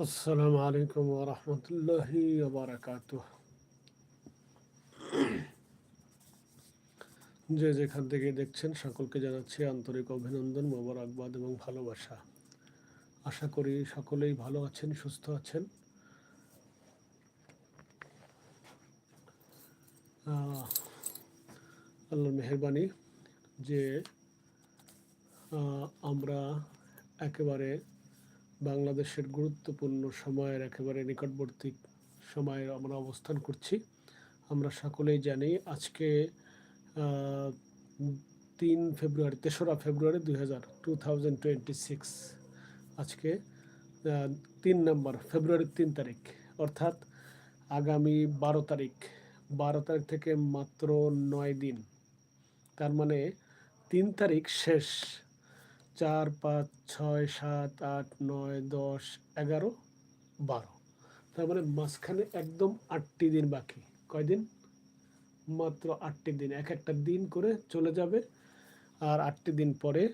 আসসালামু আলাইকুম ওরহমতুল্লাহি বারাকাত যে যেখান থেকে দেখছেন, সকলকে জানাচ্ছি আন্তরিক অভিনন্দন, মোবারকবাদ এবং ভালোবাসা। আশা করি সকলেই ভালো আছেন, সুস্থ আছেন। আল্লাহর মেহরবানি যে আমরা একেবারে বাংলাদেশের গুরুত্বপূর্ণ সময়ের একেবারে নিকটবর্তী সময়ে আমরা অবস্থান করছি। আমরা সকলেই জানি আজকে তিন ফেব্রুয়ারি, তেসরা ফেব্রুয়ারি দুই হাজার টু থাউজেন্ড টোয়েন্টি সিক্স আজকে তিন নম্বর, ফেব্রুয়ারির তিন তারিখ। অর্থাৎ আগামী বারো তারিখ। বারো তারিখ থেকে মাত্র নয় দিন। তার মানে তিন তারিখ শেষ। চার পাঁচ ছয় সাত আট নয় দশ এগারো বারো। তার মানে মাঝখানে একদম আটটি দিন বাকি। কয়দিন মাত্র আটটি দিন। এক একটা দিন করে চলে যাবে। আর আটটি দিন পরে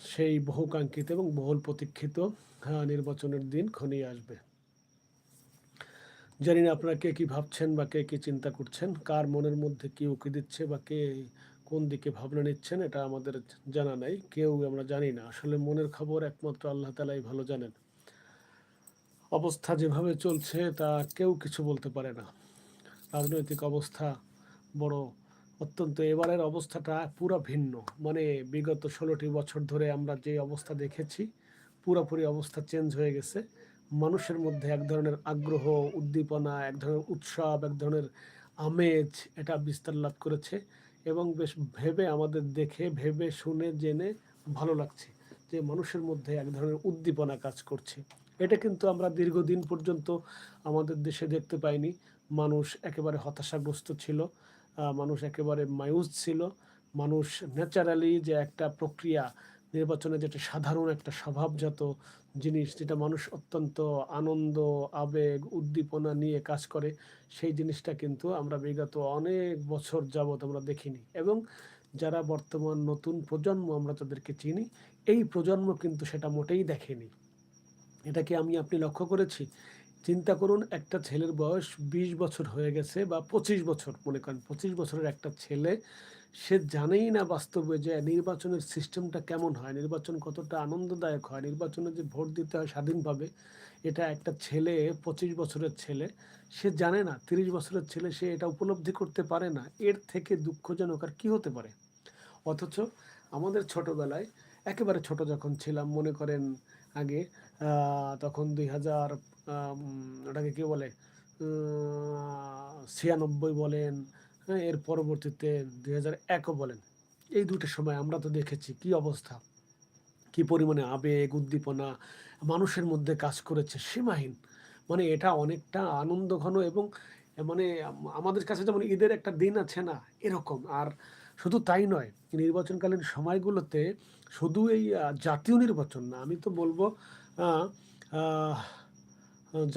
সেই বহুকাঙ্ক্ষিত এবং বহুল প্রতীক্ষিত হ্যাঁ, নির্বাচনের দিন ঘনিয়ে আসবে। জানি না আপনারা কে কি ভাবছেন বা কে কি চিন্তা করছেন। কার মনের মধ্যে কি উকি দিচ্ছে বা কে কোন দিকে ভাবনা নিচ্ছেন, এটা আমাদের জানা নাই, কেউ আমরা জানি না। আসলে মনের খবর একমাত্র আল্লাহ তালাই ভালো জানেন। অবস্থা যেভাবে চলছে, তা কেউ কিছু বলতে পারে না। রাজনৈতিক অবস্থা বড়, অত্যন্ত এবারের অবস্থাটা পুরো ভিন্ন। মানে বিগত ষোলোটি বছর ধরে আমরা যে অবস্থা দেখেছি, পুরোপুরি অবস্থা চেঞ্জ হয়ে গেছে। মানুষের মধ্যে এক ধরনের আগ্রহ, উদ্দীপনা, এক ধরনের উৎসব, এক ধরনের আমেজ, এটা বিস্তার লাভ করেছে। এবং বেশ ভেবে আমাদের দেখে, ভেবে, শুনে, জেনে ভালো লাগছে যে মানুষের মধ্যে এক ধরনের উদ্দীপনা কাজ করছে। এটা কিন্তু আমরা দীর্ঘদিন পর্যন্ত আমাদের দেশে দেখতে পাইনি। মানুষ একেবারে হতাশাগ্রস্ত ছিল মানুষ একেবারে মায়ুস ছিল, মানুষ ন্যাচারালি যে একটা প্রক্রিয়া, নির্বাচনে যেটা সাধারণ একটা স্বভাবজাত জিনিস যেটা মানুষ অত্যন্ত আনন্দ, আবেগ, উদ্দীপনা নিয়ে কাজ করে, সেই জিনিসটা কিন্তু আমরা বিগত অনেক বছর যাবৎ আমরা দেখিনি। এবং যারা বর্তমান নতুন প্রজন্ম আমরা তাদেরকে চিনি, এই প্রজন্ম কিন্তু সেটা মোটেই দেখেনি। এটা কি আমি, আপনি লক্ষ্য করেছি? চিন্তা করুন, একটা ছেলের বয়স বিশ বছর হয়ে গেছে বা পঁচিশ বছর, মনে করেন পঁচিশ বছরের একটা ছেলে সে জানেই না বাস্তবে যে নির্বাচনের সিস্টেমটা কেমন হয়, নির্বাচন কতটা আনন্দদায়ক হয়, নির্বাচনে যে ভোট দিতে হয় স্বাধীনভাবে, এটা একটা ছেলে, পঁচিশ বছরের ছেলে, সে জানে না, তিরিশ বছরের ছেলে সে এটা উপলব্ধি করতে পারে না, এর থেকে দুঃখজনক আর কী হতে পারে? অথচ আমাদের ছোটবেলায় একেবারে ছোট যখন ছিলাম, মনে করেন আগে তখন দুই হাজার ওটাকে কি বলে ছিয়ানব্বই বলেন হ্যাঁ এর পরবর্তীতে দুই হাজার একও বলেন। এই দুটো সময় আমরা তো দেখেছি কি অবস্থা, কি পরিমাণে আবেগ, উদ্দীপনা, মানুষের মধ্যে কাজ করেছে, সীমাহীন। মানে এটা অনেকটা আনন্দ ঘন এবং মানে আমাদের কাছে যেমন ঈদের একটা দিন আছে না, এরকম। আর শুধু তাই নয়, নির্বাচনকালীন সময়গুলোতে শুধু এই জাতীয় নির্বাচন না, আমি তো বলব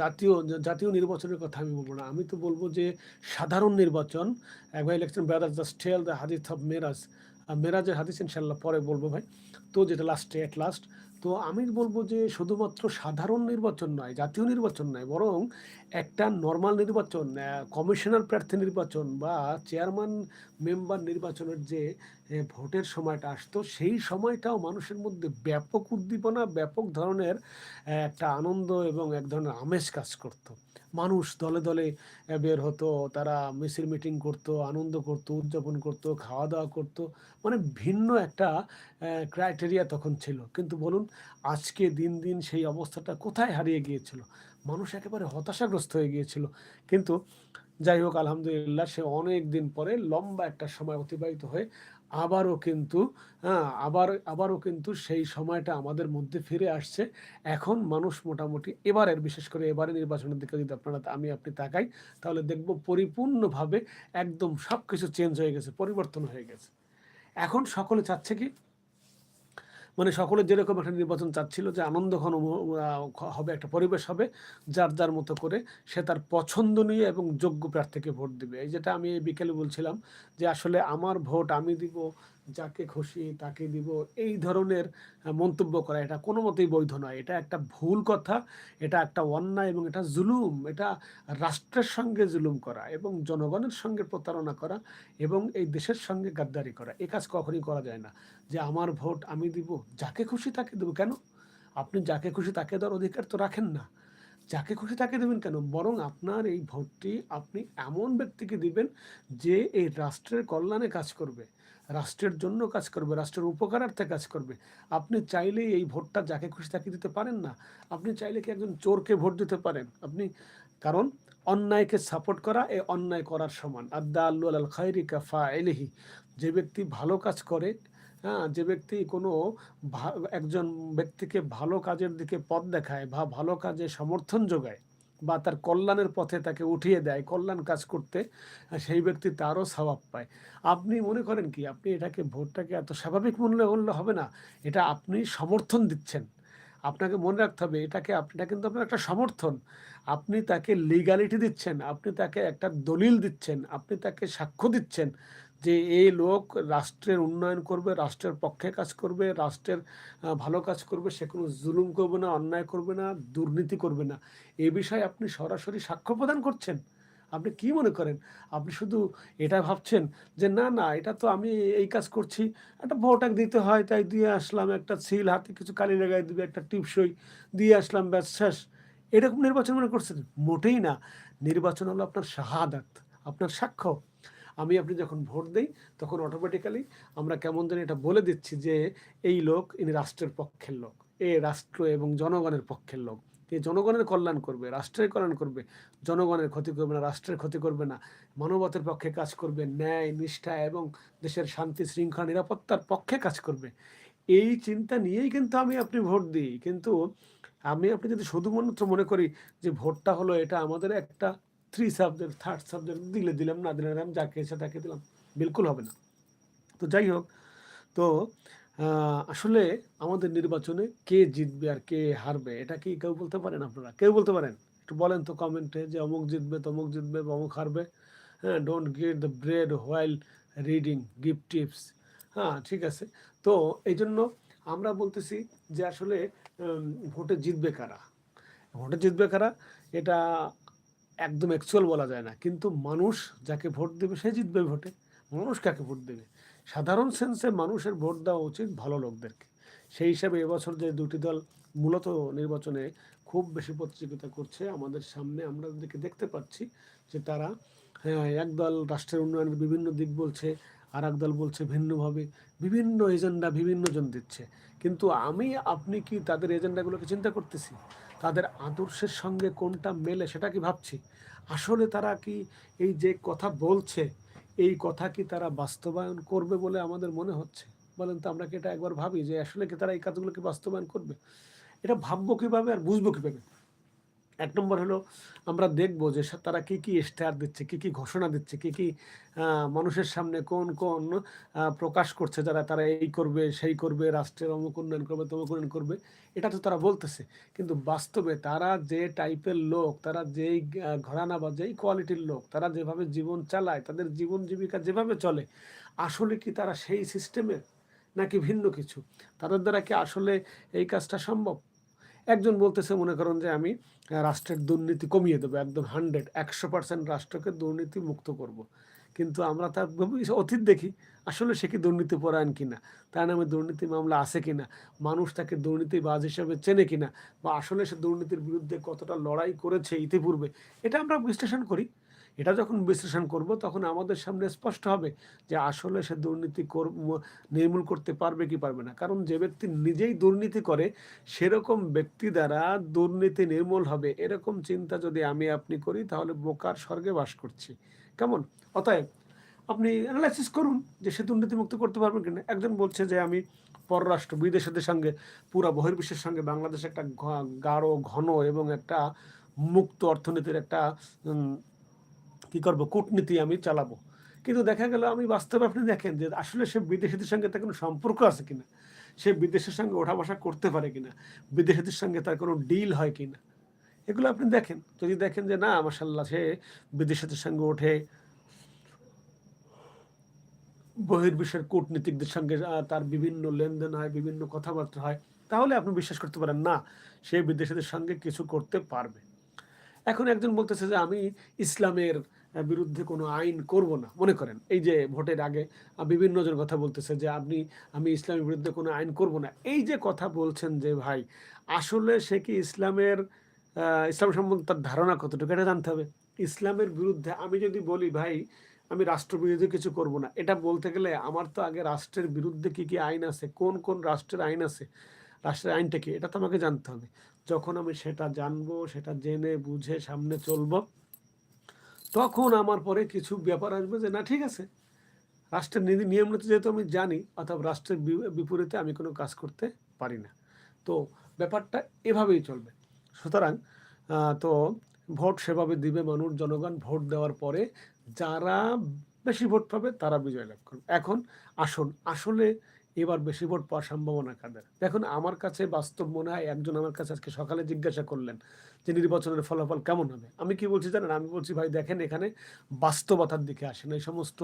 জাতীয় জাতীয় নির্বাচনের কথা আমি বলব না। আমি তো বলব যে সাধারণ নির্বাচন, এক ভাই election brother the steal the hadith of Meraj মেরাজের হাদিস ইনশাল্লাহ পরে বলব ভাই। তো যেটা লাস্টে অ্যাট লাস্ট তো আমি বলব যে শুধুমাত্র সাধারণ নির্বাচন নয়, জাতীয় নির্বাচন নয়, বরং একটা নর্মাল নির্বাচন কমিশনার প্রার্থী নির্বাচন বা চেয়ারম্যান মেম্বার নির্বাচনের যে ভোটের সময়টা আসতো, সেই সময়টাও মানুষের মধ্যে ব্যাপক উদ্দীপনা, ব্যাপক ধরনের একটা আনন্দ এবং এক ধরনের আমেজ কাজ করতো। মানুষ দলে দলে বের হতো, তারা মিছিল মিটিং করতো, আনন্দ করতো, উদযাপন করতো, খাওয়া দাওয়া করতো। মানে ভিন্ন একটা ক্রাইটেরিয়া তখন ছিল। কিন্তু বলুন, আজকে দিন দিন সেই অবস্থাটা কোথায় হারিয়ে গিয়েছিল? মানুষ একেবারে হতাশাগ্রস্ত হয়ে গিয়েছিল। কিন্তু যাই হোক, আলহামদুলিল্লাহ, সে অনেক দিন পরে লম্বা একটা সময় অতিবাহিত হয়ে আবারও কিন্তু হ্যাঁ আবার, আবারও কিন্তু সেই সময়টা আমাদের মধ্যে ফিরে আসছে। এখন মানুষ মোটামুটি এবারের, বিশেষ করে এবারে নির্বাচনের দিকে যদি আপনারা আমি আপনি তাকাই, তাহলে দেখব পরিপূর্ণভাবে একদম সব কিছু চেঞ্জ হয়ে গেছে, পরিবর্তন হয়ে গেছে। এখন সকলে চাচ্ছে কি মানে সকলে যেরকম একটা নির্বাচন চাচ্ছিল যে আনন্দ ঘন হবে, একটা পরিবেশ হবে, যার যার মতো করে সে তার পছন্দ নিয়ে এবং যোগ্য প্রার্থীকে ভোট দিবে। এই যেটা আমি বিকেলে বলছিলাম যে আসলে আমার ভোট আমি দিব যাকে খুশি তাকে দিব, এই ধরনের মন্তব্য করা। এটা কোনো মতেই বৈধ নয়। এটা একটা ভুল কথা, এটা একটা অন্যায় এবং এটা জুলুম। এটা রাষ্ট্রের সঙ্গে জুলুম করা এবং জনগণের সঙ্গে প্রতারণা করা এবং এই দেশের সঙ্গে গাদ্দারি করা। এ কাজ কখনই করা যায় না। যে আমার ভোট আমি দিব, যাকে খুশি তাকে দেবো কেন? আপনি যাকে খুশি তাকে দেওয়ার অধিকার তো রাখেন না। যাকে খুশি তাকে দেবেন কেন? বরং আপনার এই ভোটটি আপনি এমন ব্যক্তিকে দিবেন যে এই রাষ্ট্রের কল্যাণে কাজ করবে। রাষ্ট্রের জন্য কাজ করবে, রাষ্ট্রের উপকারার্থে কাজ করবে। আপনি চাইলে এই ভোটটা যাকে খুশি তাকে দিতে পারেন না। আপনি চাইলে কি একজন চোরকে ভোট দিতে পারেন? আপনি, কারণ অন্যায়কে সাপোর্ট করা, এ অন্যায় করার সমান। আদা আল্লু আল খাইরি কাফা এলিহি যে ব্যক্তি ভালো কাজ করে হ্যাঁ যে ব্যক্তি কোনো একজন ব্যক্তিকে ভালো কাজের দিকে পথ দেখায় বা ভালো কাজে সমর্থন যোগায় বা তার কল্যাণের পথে তাকে উঠিয়ে দেয়, কল্যাণ কাজ করতে, সেই ব্যক্তি তারও স্বভাব পায়। আপনি মনে করেন কি, আপনি এটাকে ভোটটাকে এত স্বাভাবিক মূল্য বললে হবে না, এটা আপনি সমর্থন দিচ্ছেন। আপনাকে মনে রাখতে হবে, এটাকে আপনি, এটা কিন্তু আপনার একটা সমর্থন। আপনি তাকে লিগালিটি দিচ্ছেন, আপনি তাকে একটা দলিল দিচ্ছেন, আপনি তাকে সাক্ষ্য দিচ্ছেন যে এই লোক রাষ্ট্রের উন্নয়ন করবে, রাষ্ট্রের পক্ষে কাজ করবে, রাষ্ট্রের ভালো কাজ করবে, সে কোনো জুলুম করবে না, অন্যায় করবে না, দুর্নীতি করবে না। এ বিষয়ে আপনি সরাসরি সাক্ষ্য প্রদান করছেন। আপনি কি মনে করেন? আপনি শুধু এটা ভাবছেন যে, না না, এটা তো আমি এই কাজ করছি। একটা ভোট দিতে হয়, তাই দিয়ে আসলাম একটা সিল হাতে কিছু কালি লাগাই দিবে, একটা টিপসই দিয়ে আসলাম, ব্যাস, শেষ। এরকম নির্বাচন মনে করছেন? মোটেই না। নির্বাচন হলো আপনার শাহাদাত, আপনার সাক্ষ্য। আমি আপনি যখন ভোট দেই, তখন অটোমেটিক্যালি আমরা কেমন জানি এটা বলে দিচ্ছি যে এই লোক ইনি রাষ্ট্রের পক্ষের লোক। এ রাষ্ট্র এবং জনগণের পক্ষের লোক। এ জনগণের কল্যাণ করবে, রাষ্ট্রের কল্যাণ করবে। জনগণের ক্ষতি করবে না, রাষ্ট্রের ক্ষতি করবে না। মানবতার পক্ষে কাজ করবে, ন্যায়, নিষ্ঠা এবং দেশের শান্তি, শৃঙ্খলা, নিরাপত্তার পক্ষে কাজ করবে। এই চিন্তা নিয়েই কিন্তু আমি আপনি ভোট দিই। কিন্তু আমি আপনি যদি শুধুমাত্র মনে করি যে ভোটটা হলো এটা আমাদের একটা থ্রি সাবজেক্ট থার্ড সাবজেক্ট দিলে দিলাম না দিলে না, যাকে এসে তাকে দিলাম। বিলকুল হবে না। তো যাই হোক তো আসলে আমাদের নির্বাচনে কে জিতবে আর কে হারবে এটা কি কেউ বলতে পারেন আপনারা? কেউ বলতে পারেন? একটু বলেন তো কমেন্টে যে অমুক জিতবে তমুক জিতবে অমুক হারবে। হ্যাঁ don't get the bread while reading gift tips হ্যাঁ ঠিক আছে। তো এই জন্য আমরা বলতেছি যে আসলে ভোটে জিতবে কারা? ভোটে জিতবে কারা? এটা একদম অ্যাকচুয়াল বলা যায় না। কিন্তু মানুষ যাকে ভোট দেবে, সে জিতবে ভোটে। মানুষ কাকে ভোট দেবে? সাধারণ সেন্সে মানুষের ভোট দেওয়া উচিত ভালো লোকদেরকে। সেই হিসাবে এবছর যে দুটি দল মূলত নির্বাচনে খুব বেশি প্রতিযোগিতা করছে, আমাদের সামনে আমরা ওদেরকে দেখতে পাচ্ছি যে তারা হ্যাঁ একদল রাষ্ট্রের উন্নয়নের বিভিন্ন দিক বলছে আর দল বলছে ভিন্নভাবে বিভিন্ন এজেন্ডা বিভিন্ন জন দিচ্ছে। কিন্তু আমি, আপনি কি তাদের এজেন্ডাগুলোকে চিন্তা করতেছি? তাদের আদর্শের সঙ্গে কোনটা মেলে সেটা কি ভাবছি? আসলে তারা কি এই যে কথা বলছে, এই কথা কি তারা বাস্তবায়ন করবে বলে আমাদের মনে হচ্ছে? বলেন তো, আমরা কি এটা একবার ভাবি যে আসলে কি তারা এই কাজগুলোকে বাস্তবায়ন করবে? এটা ভাববো কীভাবে আর বুঝব কীভাবে? এক নম্বর হলো আমরা দেখব যে তারা কি কি ইশতেহার দিচ্ছে, কি কি ঘোষণা দিচ্ছে, কি কি মানুষের সামনে কোন কোন প্রকাশ করছে যারা, তারা এই করবে, সেই করবে, রাষ্ট্রের অমুক উন্নয়ন করবে, তমুক উন্নয়ন করবে, এটা তো তারা বলতেছে। কিন্তু বাস্তবে তারা যে টাইপের লোক, তারা যেই ঘরানা বা যেই কোয়ালিটির লোক, তারা যেভাবে জীবন চালায়, তাদের জীবন জীবিকা যেভাবে চলে, আসলে কি তারা সেই সিস্টেমের নাকি ভিন্ন কিছু? তাদের দ্বারা কি আসলে এই কাজটা সম্ভব? একজন বলতেছে, মনে করেন যে আমি রাষ্ট্রের দুর্নীতি কমিয়ে দেবো, একদম হান্ড্রেড একশো পার্সেন্ট রাষ্ট্রকে দুর্নীতি মুক্ত করব। কিন্তু আমরা তার অতীত দেখি, আসলে সে কি দুর্নীতি পরায়ণ কিনা? তার নামে দুর্নীতি মামলা আছে কিনা? মানুষ তাকে দুর্নীতিবাজ হিসেবে চেনে কিনা? বা আসলে সে দুর্নীতির বিরুদ্ধে কতটা লড়াই করেছে ইতিপূর্বে? এটা আমরা বিশ্লেষণ করি। এটা যখন বিশ্লেষণ করব, তখন আমাদের সামনে স্পষ্ট হবে যে আসলে সে দুর্নীতি নির্মূল করতে পারবে কি পারবে না। কারণ যে ব্যক্তি নিজেই দুর্নীতি করে, সেরকম ব্যক্তি দ্বারা দুর্নীতি নির্মূল হবে। এরকম চিন্তা যদি আমি আপনি করি, তাহলে বোকার স্বর্গে বাস করছি। কেমন? অতএব আপনি অ্যানালাইসিস করুন যে সে দুর্নীতিমুক্ত করতে পারবেন কিনা। একজন বলছে যে আমি পররাষ্ট্র বিদেশের সঙ্গে, পুরা বহির্বিশ্বের সঙ্গে বাংলাদেশ একটা গাঢ়, ঘন এবং একটা মুক্ত অর্থনীতির একটা কি করব? কূটনীতি আমি চালাবো। কিন্তু দেখা গেল, আমি বাস্তবে আপনি দেখেন যে আসলে সে বিদেশিদের সঙ্গে তার কোনো সম্পর্ক আছে কিনা? সে বিদেশের সঙ্গে ওঠা বসা করতে পারে কিনা? বিদেশিদের সঙ্গে তার কোনো ডিল হয় কিনা? এগুলো আপনি দেখেন। যদি দেখেন যে, না মাসাল্লাহ সে বিদেশিদের সঙ্গে ওঠে, বহির্বিশ্বের কূটনীতিকদের সঙ্গে তার বিভিন্ন লেনদেন হয়, বিভিন্ন কথাবার্তা হয়, তাহলে আপনি বিশ্বাস করতে পারেন, না, সে বিদেশিদের সঙ্গে কিছু করতে পারবে। এখন একজন বলতেছে যে, আমি ইসলামের বিরুদ্ধে কোনো আইন করব না। মনে করেন, এই যে ভোটের আগে বিভিন্ন জন কথা বলতেছে যে আপনি, আমি ইসলামের বিরুদ্ধে কোনো আইন করব না। এই যে কথা বলছেন যে ভাই, আসলে সে কি ইসলামের ইসলাম সম্বন্ধে তার ধারণা কতটুকু, এটা জানতে হবে। ইসলামের বিরুদ্ধে আমি যদি বলি ভাই, আমি রাষ্ট্রবিরোধী কিছু করব না। এটা বলতে গেলে আমার তো আগে রাষ্ট্রের বিরুদ্ধে কি কি আইন আছে, কোন কোন রাষ্ট্রের আইন আছে, রাষ্ট্রের আইনটা কি, এটা তো আমাকে জানতে হবে। যখন আমি সেটা জানব, সেটা জেনে, বুঝে সামনে চলবো তখন আমার পরে কিছু ব্যাপার আসবে যে, না, ঠিক আছে। রাষ্ট্রের নীতি নিয়ম নীতি যেহেতু আমি জানি, অর্থাৎ রাষ্ট্রের বিপরীতে আমি কোনো কাজ করতে পারি না। তো ব্যাপারটা এভাবেই চলবে। সুতরাং তো ভোট সেভাবে দিবে মানুষ, জনগণ, ভোট দেওয়ার পরে যারা বেশি ভোট পাবে তারা বিজয় লাভ করবে। এখন আসুন, আসলে এবার বেশি ভোট পাওয়ার সম্ভাবনা কাদের? দেখুন, আমার কাছে বাস্তব মনে হয় একজন আমার কাছে আজকে সকালে জিজ্ঞাসা করলেন যে নির্বাচনের ফলাফল কেমন হবে। আমি কি বলছি জানেন? আমি বলছি, ভাই, দেখেন এখানে বাস্তবতার দিকে আসেন। এই সমস্ত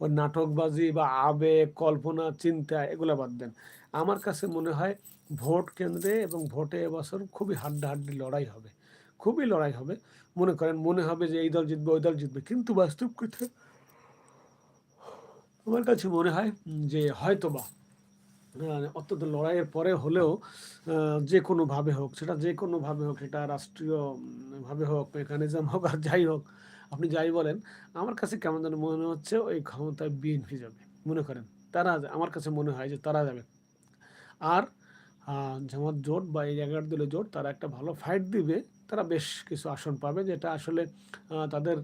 ওই নাটকবাজি বা আবেগ, কল্পনা, চিন্তা, এগুলো বাদ দেন। আমার কাছে মনে হয় ভোট কেন্দ্রে এবং ভোটে এবছর খুবই হাড্ডাহাড্ডি লড়াই হবে। খুবই লড়াই হবে। মনে করেন, মনে হবে যে এই দল জিতবে, ওই দল জিতবে। কিন্তু বাস্তব কথা, আমার কাছে মনে হয় যে হয়তোবা অত্যন্ত লড়াইয়ের পরে হলেও যে কোনোভাবে হোক সেটা যে কোনোভাবে হোক সেটা রাষ্ট্রীয় উম, ভাবে হোক মেকানিজম হোক আর যাই হোক আপনি যাই বলেন আমার কাছে কেমন যেন মনে হচ্ছে ওই ক্ষমতায় বিএনপি যাবে। মনে করেন তারা আমার কাছে মনে হয় যে তারা যাবে। আর জামাত জোট বা এই এগারো দলীয় জোট তারা একটা ভালো ফাইট দিবে তারা বেশ কিছু আসন পাবে, যেটা আসলে তাদের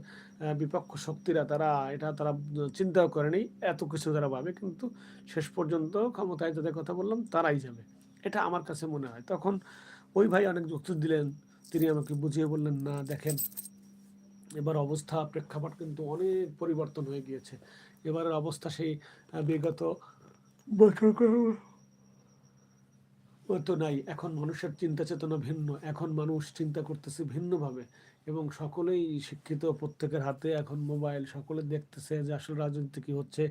বিপক্ষ শক্তিরা তারা, এটা তারা চিন্তাও করেনি, এত কিছু তারা পাবে, কিন্তু শেষ পর্যন্ত ক্ষমতায় যাদের কথা বললাম, তারাই যাবে। এটা আমার কাছে মনে হয়। তখন ওই ভাই অনেক যুক্তি দিলেন, তিনি আমাকে বুঝিয়ে বললেন, না, দেখেন, এবার অবস্থা, প্রেক্ষাপট কিন্তু অনেক পরিবর্তন হয়ে গিয়েছে। এবারের অবস্থা সেই বিগত বছরগুলো তো নাই এখন মানুষের চিন্তা চেতনা ভিন্ন এখন মানুষ চিন্তা করতেছে ভিন্নভাবে। এবং সকলেই শিক্ষিত, প্রত্যেকের হাতে এখন মোবাইল। সকলে দেখতেছে যে আসলে রাজনীতি কী হচ্ছে,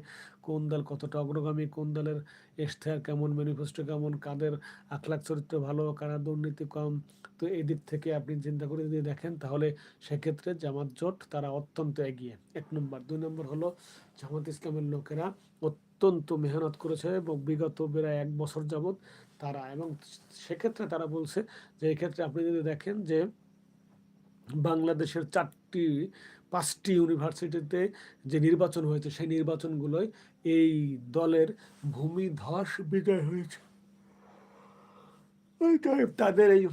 কোন দল কতটা অগ্রগামী, কোন দলের ইশতেহার কেমন, ম্যানিফেস্টো কেমন, কাদের আখলাখ চরিত্র ভালো, কারা দুর্নীতি কম। তো এই দিক থেকে আপনি চিন্তা করে যদি দেখেন, তাহলে সেক্ষেত্রে জামাত জোট তারা অত্যন্ত এগিয়ে। এক নম্বর। দুই নম্বর হলো, জামাত ইসলামের লোকেরা অত্যন্ত মেহনত করেছে এবং বিগত প্রায় এক বছর যাবৎ তারা এবং সেক্ষেত্রে তারা বলছে যে, এক্ষেত্রে আপনি যদি দেখেন যে বাংলাদেশের চারটি পাঁচটি ইউনিভার্সিটিতে যে নির্বাচন হয়েছে সেই নির্বাচনগুলোয় এই দলের ভূমিধস বিজয় হয়েছে। তাদের এই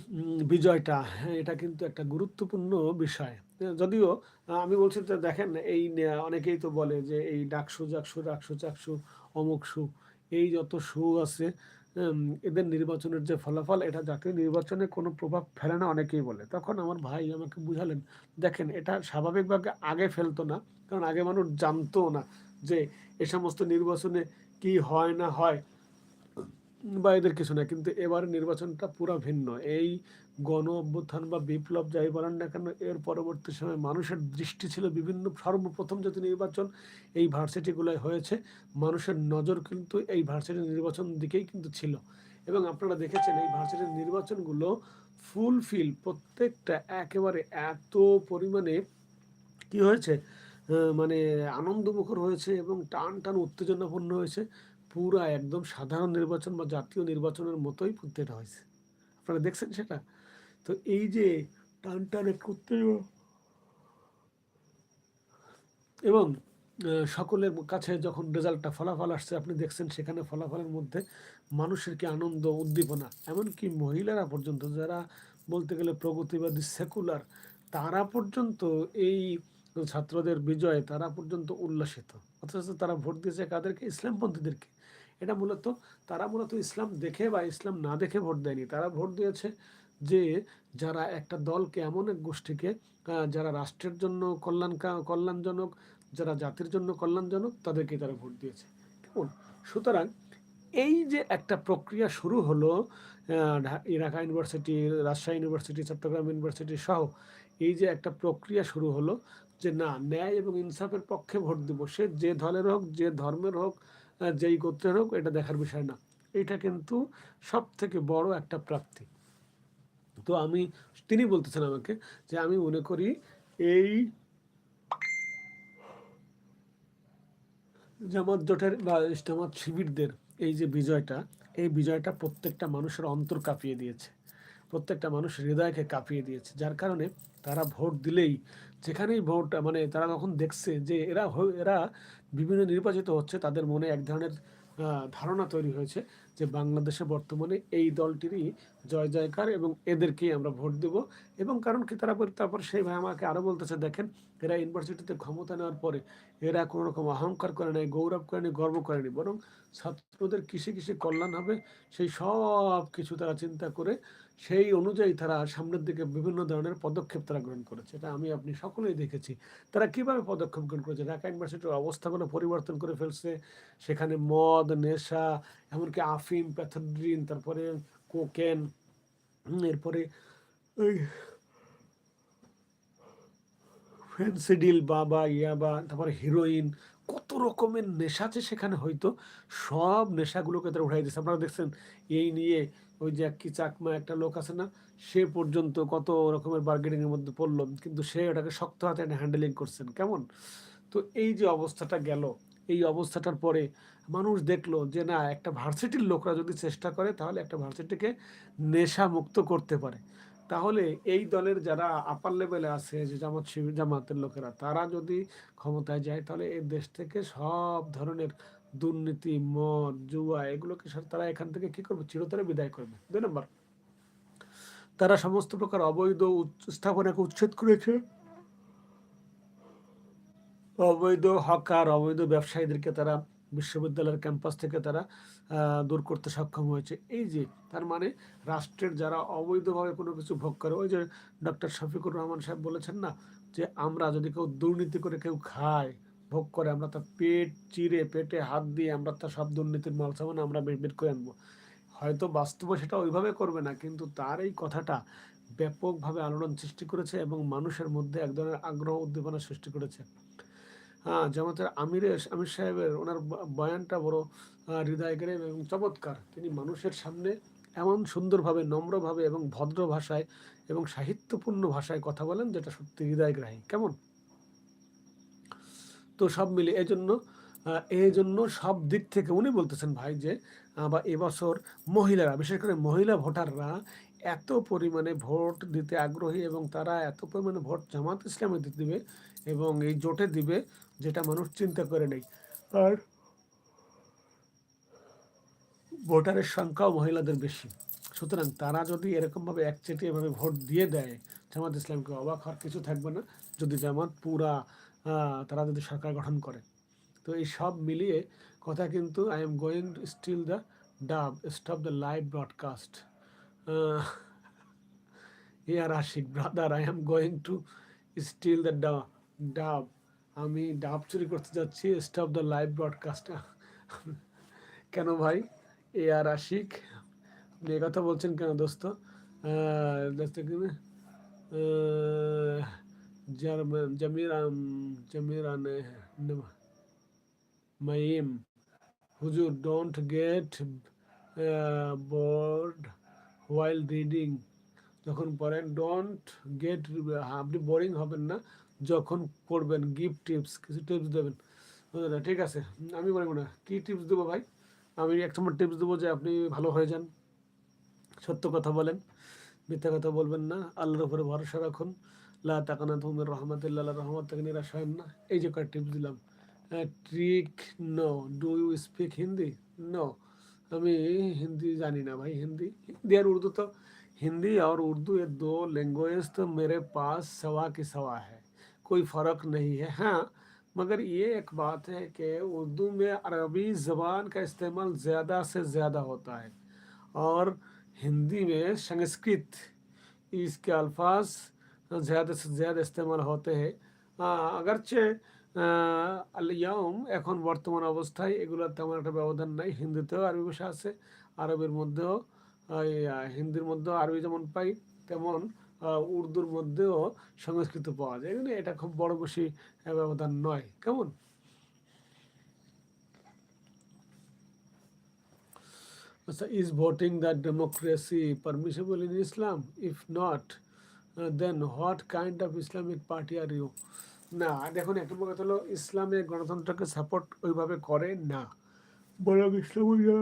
বিজয়টা হ্যাঁ, এটা কিন্তু একটা গুরুত্বপূর্ণ বিষয়। যদিও আমি বলছি যে দেখেন এই অনেকেই তো বলে যে এই ডাকসু জাকসু ডাকসু চাকসু অমুক সু এই যত সু আছে এদের নির্বাচনের যে ফলাফল, এটা জাতীয় নির্বাচনে কোনো প্রভাব ফেলে না অনেকেই বলে। তখন আমার ভাই আমাকে বুঝালেন, দেখেন, এটা স্বাভাবিকভাবে আগে ফেলতো না, কারণ আগে মানুষ জানতো না যে এ সমস্ত নির্বাচনে কি হয় না হয়। বা এদের কিছু না, কিন্তু এবার নির্বাচনটা পুরো ভিন্ন। এই গণ অভ্যুত্থান বা বিপ্লব যাই বলেন না কেন, এর পরবর্তী সময় মানুষের দৃষ্টি ছিল বিভিন্ন সর্বপ্রথম যদি নির্বাচন এই ভার্সিটিগুলোয় হয়েছে, মানুষের নজর কিন্তু এই ভার্সিটির নির্বাচন দিকেই কিন্তু ছিল। এবং আপনারা দেখেছেন এই ভার্সিটির নির্বাচনগুলো ফুলফিল প্রত্যেকটা একেবারে এত পরিমাণে কি হয়েছে? মানে আনন্দমুখর হয়েছে এবং টান টান উত্তেজনাপূর্ণ হয়েছে। পুরা একদম সাধারণ নির্বাচন বা জাতীয় নির্বাচনের মতোই প্রত্যেকটা হয়েছে। আপনারা দেখছেন সেটা? তো এই যে টান টান উত্তেজনা এবং সকলের কাছে যখন রেজাল্টটা ফলাফল আসছে, আপনি দেখছেন সেখানে ফলাফলের মধ্যে মানুষের কি আনন্দ, উদ্দীপনা, এমনকি মহিলারা পর্যন্ত যারা বলতে গেলে প্রগতিবাদী, সেকুলার, তারা পর্যন্ত এই ছাত্রদের বিজয়ে তারা পর্যন্ত উল্লাসিত। অথচ তারা ভোট দিয়েছে কাদেরকে? ইসলামপন্থীদেরকে। এটা মূলত তারা মূলত ইসলাম দেখে বা ইসলাম না দেখে ভোট দেয়নি। তারা ভোট দিয়েছে যে যারা একটা দলকে এমন এক গোষ্ঠীকে যারা রাষ্ট্রের জন্য কল্যাণ কল্যাণজনক, যারা জাতির জন্য কল্যাণজনক তাদেরকে তারা ভোট দিয়েছে। কেমন? সুতরাং এই যে একটা প্রক্রিয়া শুরু হলো Dhaka university, Rajshahi university, Chattogram university সহ, এই যে একটা প্রক্রিয়া শুরু হলো যে না, ন্যায় এবং ইনসাফের পক্ষে ভোট দিব। সে যে দলের হোক, যে ধর্মের হোক যেই গোত্রের হোক, এটা দেখার বিষয় না। এটা কিন্তু সব থেকে বড় একটা প্রাপ্তি। তো আমি, তিনি বলতেছেন আমাকে যে আমি মনে করি এই জামাত জোটের বা জামাত শিবিরদের এই যে বিজয়টা, এই বিজয়টা প্রত্যেকটা মানুষের অন্তর কাঁপিয়ে দিয়েছে। প্রত্যেকটা মানুষ হৃদয়কে কাঁপিয়ে দিয়েছে। যার কারণে তারা ভোট দিলেই, যেখানেই ভোট মানে তারা যখন দেখছে যে এরা এরা বিভিন্ন নির্বাচিত হচ্ছে, তাদের মনে এক ধরনের ধারণা তৈরি হয়েছে যে বাংলাদেশে বর্তমানে এই দলটিরই জয় জয়কার এবং এদেরকেই আমরা ভোট দেব। এবং কারণ কি তারা তারপর সেই ভাই আমাকে আরও বলতেছে, দেখেন, এরা ইউনিভার্সিটিতে ক্ষমতা নেওয়ার পরে এরা কোনো রকম অহংকার করে নাই, গৌরব করেনি গর্ব করেনি বরং ছাত্রদের কিসে কিসে কল্যাণ হবে, সেই সব কিছু তারা চিন্তা করে সেই অনুযায়ী তারা সামনের দিকে বিভিন্ন ধরনের পদক্ষেপ তারা গ্রহণ করেছে। এটা আমি, আপনি সকলেই দেখেছি। তারা কীভাবে পদক্ষেপ গ্রহণ করেছে? ঢাকা ইউনিভার্সিটির অবস্থাগুলো পরিবর্তন করে ফেলছে। সেখানে মদ, নেশা, এমনকি আফিম, প্যাথোড্রিন, তারপরে কোকেন এরপরে ওই ফেন্সিডিল বাবা ইয়াবা তারপরে হিরোইন, কত রকমের নেশা যে সেখানে হয়তো। সব নেশাগুলোকে তারা উঠাই দিচ্ছে আপনারা দেখছেন, এই নিয়ে ওই যে কি চাকমা একটা লোক আছে না, সে পর্যন্ত কত রকমের বার্গেনিং এর মধ্যে পড়ল, কিন্তু সে ওটাকে শক্ত হাতে হ্যান্ডেলিং করছেন, কেমন? তো এই যে অবস্থাটা গেল, এই অবস্থাটার পরে মানুষ দেখল যে না, একটা ভার্সিটির লোকরা যদি চেষ্টা করে, তাহলে একটা ভার্সিটিকে নেশা মুক্ত করতে পারে। তাহলে এই দলের যারা আপার লেভেলে আছে, যে জামাত শিবির, জামাতের লোকেরা, তারা যদি ক্ষমতায় যায়, তাহলে এই দেশ থেকে সব ধরনের দুর্নীতি, মদ, জুয়া, এগুলোকে তারা এখান থেকে কি করবে? চিরতরে বিদায় করবে। দুই নম্বর, তারা সমস্ত প্রকার অবৈধ স্থাপনাকে উচ্ছেদ করেছে। অবৈধ হকার, অবৈধ ব্যবসায়ীদেরকে তারা বিশ্ববিদ্যালয়ের ক্যাম্পাস থেকে তারা দূর করতে সক্ষম হয়েছে। এই যে, তার মানে রাষ্ট্রের যারা অবৈধভাবে কোনো কিছু ভোগ করে, ওই যে ডক্টর শফিকুর রহমান সাহেব বলেছেন না, যে আমরা যদি কেউ দুর্নীতি করে কেউ খায় ভোগ করে আমরা তার পেট চিরে পেটে হাত দিয়ে আমরা তার সব দুর্নীতির মাল সামান আমরা বের করে আনব। হয়তো বাস্তবে সেটা ওইভাবে করবে না কিন্তু তার এই কথাটা ব্যাপকভাবে আলোড়ন সৃষ্টি করেছে এবং মানুষের মধ্যে এক ধরনের আগ্রহ উদ্দীপনা সৃষ্টি করেছে। হ্যাঁ জামাতের আমিরের আমির সাহেবের ওনার বয়ানটা বড় আহ, এবং চমৎকার। তিনি মানুষের সামনে এমন সুন্দরভাবে নম্রভাবে এবং ভদ্র ভাষায় এবং সাহিত্যপূর্ণ ভাষায় কথা বলেন যেটা সত্যি হৃদয়গ্রাহী। কেমন? তো সব মিলে এই জন্য এই জন্য সব দিক থেকে উনি বলতেছেন ভাই যে বা এবছর মহিলারা, বিশেষ করে মহিলা ভোটাররা এত পরিমাণে ভোট দিতে আগ্রহী এবং তারা এত পরিমাণে ভোট জামাত ইসলামে দিতে দিবে এবং এই জোটে দিবে যেটা মানুষ চিন্তা করে নেই। আর ভোটারের সংখ্যাও মহিলাদের বেশি। সুতরাং তারা যদি এরকমভাবে একচেটিয়া ভাবে ভোট দিয়ে দেয়, জামাত ইসলামকে অবাক হওয়ার কিছু থাকবে না। যদি জামাত পুরা তারা যদি সরকার গঠন করে। তো এই সব মিলিয়ে কথা কিন্তু I am going to still the dub stop the live broadcast year Ashiq brother I am going to still the ডা ডাব আমি ডাব চুরি করতে যাচ্ছি স্টপ দ্য লাইভ ব্রডকাস্ট কেন ভাই? এ আর আশিক, আপনি কথা বলছেন কেন দোস্ত? দোস্ত জামির জামির হুজুর don't get bored while reading যখন পড়েন ডোন্ট গেট আপনি বোরিং হবেন না যখন পড়বেন। গিফট টিপস কিছু টিপস দেবেন? ঠিক আছে। আমি বলব না। কি টিপস দেবো ভাই? আমি এক সময় টিপস দেবো যে আপনি ভালো হয়ে যান। সত্য কথা বলেন। মিথ্যা কথা বলবেন না। আল্লাহর উপরে ভরসা রাখুন। লা তাকানা তুমের রহমতুল্লাহ রহমত থেকে নিরাশ হয় না এই যে কয়েক টিপস দিলাম trick no do you speak Hindi no আমি হিন্দি জানি না भाई हिंदी हिंदी और उर्दू तो हिंदी और उर्दू ये दो लैंग्वेज तो मेरे पास सवा की सवा है कोई फ़र्क नहीं है हाँ मगर ये एक बात है कि उर्दू में अरबी ज़बान का इस्तेमाल ज़्यादा से ज़्यादा होता है और हिंदी में संस्कृत इसके अल्फाज জ্যাদ জ্যাদ ইস্তেমাল হতে হে আগারচে আলিয়াম এখন বর্তমান অবস্থায় এগুলোর তেমন একটা ব্যবধান নাই হিন্দিতেও আরবি ভাষা আছে আরবের মধ্যেও হিন্দির মধ্যেও আরবি যেমন পাই তেমন উর্দুর মধ্যেও সংস্কৃত পাওয়া যায় এখানে এটা খুব বড় বেশি ব্যবধান নয় কেমন আচ্ছা is voting the democracy permissible in Islam if not then what kind of Islamic party are you না দেখুন এক নম্বর কথা হলো ইসলামে গণতন্ত্রকে সাপোর্ট ওইভাবে করে না বরং ইসলামীরা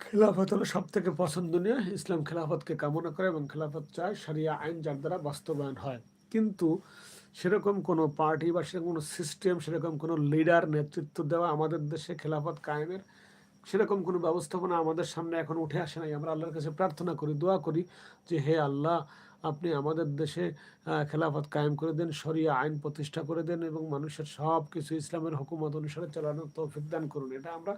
খেলাফত হলো সব থেকে পছন্দনীয় ইসলাম খেলাফতকে কামনা করে এবং খেলাফত চায় সারিয়া আইন যার দ্বারা বাস্তবায়ন হয় কিন্তু সেরকম কোনো পার্টি বা সেরকম কোনো সিস্টেম সেরকম কোনো লিডার নেতৃত্ব দেওয়া আমাদের দেশে খেলাফত কায়েমের সেরকম কোনো ব্যবস্থাপনা আমাদের সামনে এখন উঠে আসে নাই। আমরা আল্লাহর কাছে প্রার্থনা করি, দোয়া করি যে, হে আল্লাহ, আপনি আমাদের দেশে খেলাফত কায়েম করে দেন, শরিয়া আইন প্রতিষ্ঠা করে দেন এবং মানুষের সব কিছু ইসলামের হুকুমত অনুসারে চালানোর তৌফিক দান করুন। এটা আমরা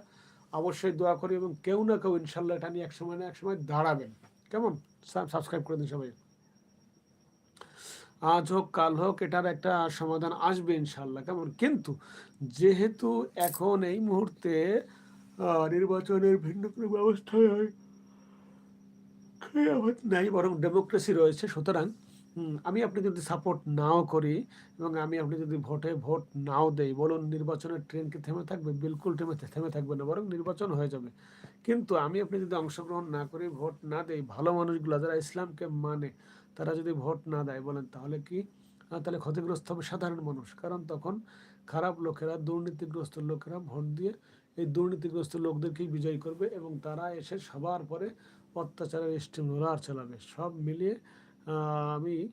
অবশ্যই দোয়া করি এবং কেউ না কেউ ইনশাল্লাহ এটা নিয়ে এক সময় না এক সময় দাঁড়াবেন। কেমন? সাবস্ক্রাইব করে দিন সবাই। আজ হোক, কাল হোক, এটার একটা সমাধান আসবে ইনশাল্লাহ। কেমন? কিন্তু যেহেতু এখন এই মুহূর্তে নির্বাচনের ভিন্ন কোনো ব্যবস্থা হয় নাই, বরং ডেমোক্রেসি রয়েছে। সুতরাং আমি আপনি যদি সাপোর্ট নাও করি এবং আমি আপনি যদি ভোটে ভোট নাও দেই, বলুন নির্বাচনের ট্রেন কি থেমে থাকবে? বিলকুল থেমে থেমে থাকবে না, বরং নির্বাচন হয়ে যাবে। কিন্তু আমি আপনি যদি অংশগ্রহণ না করি, ভোট না দেই, ভালো মানুষগুলো যারা ইসলামকে মানে তারা যদি ভোট না দেয় বলেন, তাহলে কি? তাহলে ক্ষতিগ্রস্ত হবে সাধারণ মানুষ। কারণ তখন খারাপ লোকেরা, দুর্নীতিগ্রস্ত লোকেরা ভোট দিয়ে এই দুর্নীতিগ্রস্ত লোকদেরকেই বিজয়ী করবে এবং তারা এসে সবার পরে অত্যাচারের স্টিমুলার চালাবে। সব মিলিয়ে আমি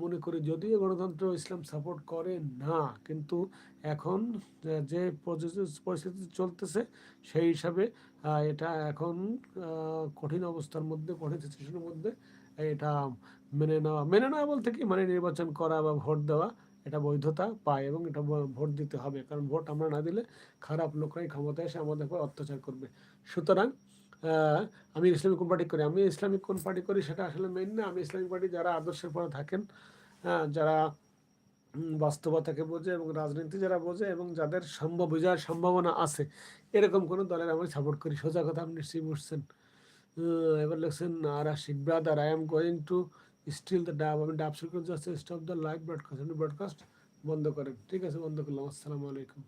মনে করি যদিও গণতন্ত্র ইসলাম সাপোর্ট করে না, কিন্তু এখন যে- পরিস্থিতি চলতেছে, সেই হিসাবে এটা এখন কঠিন অবস্থার মধ্যে, কঠিন সিচুয়েশনের মধ্যে, এটা মেনে নেওয়া মেনে নেওয়া বলতে কি? মানে নির্বাচন করা বা ভোট দেওয়া এটা বৈধতা পায় এবং এটা ভোট দিতে হবে। কারণ ভোট আমরা না দিলে খারাপ লোকরাই ক্ষমতায় এসে আমাদের উপর অত্যাচার করবে। সুতরাং আমি ইসলামিক কোন পার্টি করি? আমি ইসলামিক কোন পার্টি করি সেটা আসলে মেন না। আমি ইসলামিক পার্টি যারা আদর্শের পরে থাকেন যারা বাস্তবতাকে বোঝে এবং রাজনীতি যারা বোঝে এবং যাদের সম্ভব, বিজয়ের সম্ভাবনা আছে, এরকম কোনো দলের আমি সাপোর্ট করি। সোজা কথা আপনি নিশ্চয়ই বুঝছেন। এবার লিখছেন, আর Ashiq brother I am going to still the dub আমি ডাব শুরু করে just stop the live broadcast আপনি ব্রডকাস্ট বন্ধ করেন ঠিক আছে, বন্ধ করলাম। আসসালামু আলাইকুম।